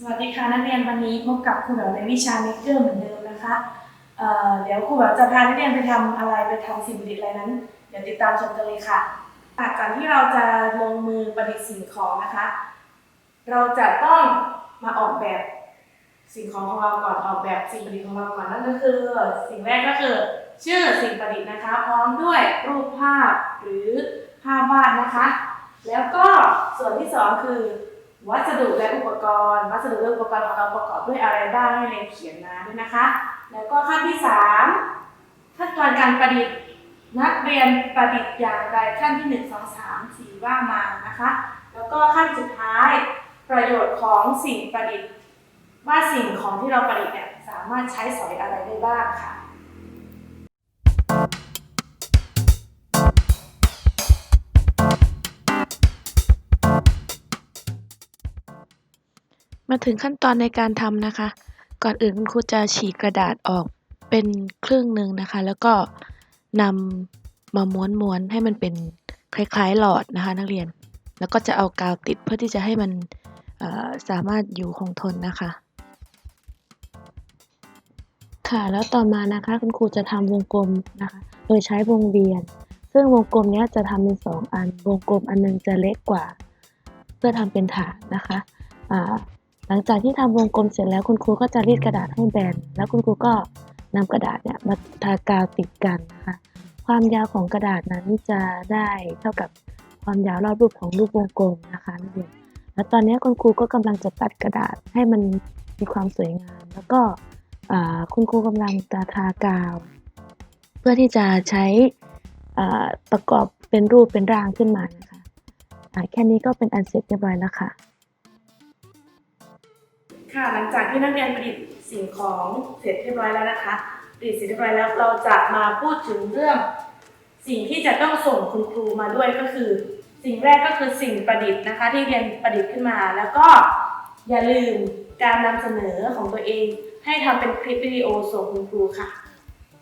สวัสดีค่ะนักเรียนวันนี้พบกับครูแบบในวิชาเมกเกอร์เหมือนเดิมนะคะเเดี๋ยวครูแบบจะพานักเรียนไปทำอะไรไปทำสิ่งประดิษฐ์อะไรนั้น เดี๋ยวติดตามชมกันเลยค่ะอะก่อนที่เราจะลงมือประดิษฐ์สิ่งของนะคะ เราจะต้องมาออกแบบสิ่งของของเราก่อนออกแบบสิ่งประดิษฐ์ของเราก่อนนั่นก็คือ สิ่งแรกก็คือ ชื่อสิ่งประดิษฐ์นะคะ พร้อมด้วยรูปภาพหรือภาพวาดนะคะ แล้วก็ส่วนที่สองคือ วัสดุและอุปกรณ์ วัสดุและอุปกรณ์ของเราประกอบด้วยอะไรบ้างให้เรียนเขียนมาด้วยนะคะ แล้วก็ขั้นที่สามขั้นตอนการประดิษฐ์ นักเรียนประดิษฐ์อย่างไรขั้นที่หนึ่งสองสามสี่ว่ามานะคะ แล้วก็ขั้นสุดท้ายประโยชน์ของสิ่งประดิษฐ์ ว่าสิ่งของที่เราประดิษฐ์เนี่ยสามารถใช้สอยอะไรได้บ้างค่ะ มาถึงขั้นตอนในการทำนะคะ ก่อนอื่นคุณครูจะฉีกกระดาษออกเป็นครึ่งหนึ่งนะคะ แล้วก็นำมาม้วนๆให้มันเป็นคล้ายๆหลอดนะคะ นักเรียน แล้วก็จะเอากาวติดเพื่อที่จะให้มันสามารถอยู่คงทนนะคะ ค่ะแล้วต่อมานะคะคุณครูจะทำวงกลมนะคะ โดยใช้วงเวียน ซึ่งวงกลมนี้จะทำเป็นสองอัน วงกลมอันนึงจะเล็กกว่า เพื่อทำเป็นฐานนะคะอ่า หลังจากที่ทำวงกลมเสร็จแล้วคุณครูก็จะรีดกระดาษให้แบน แล้วคุณครูก็นำกระดาษเนี่ยมาทากาวติดกันนะคะ ความยาวของกระดาษนั้นจะได้เท่ากับความยาวรอบรูปของรูปวงกลมนะคะนักเรียนแล้วตอนนี้คุณครูก็กำลังจะตัดกระดาษให้มันมีความสวยงาม แล้วก็คุณครูกำลังจะทากาว เพื่อที่จะใช้อ่าประกอบเป็นรูปเป็นร่างขึ้นมานะคะแค่นี้ก็เป็นอันเสร็จเรียบร้อยแล้วค่ะ ค่ะหลังจากที่นักเรียนประดิษฐ์สิ่งของเสร็จเรียบร้อยแล้วนะคะประดิษฐ์เสร็จเรียบร้อยแล้วเราจะมาพูดถึงเรื่อง สิ่งที่จะต้องส่งคุณครูมาด้วยก็คือ สิ่งแรกก็คือสิ่งประดิษฐ์นะคะ ที่เรียนประดิษฐ์ขึ้นมา แล้วก็อย่าลืมการนำเสนอของตัวเอง ให้ทำเป็นคลิปวิดีโอส่งคุณครูค่ะ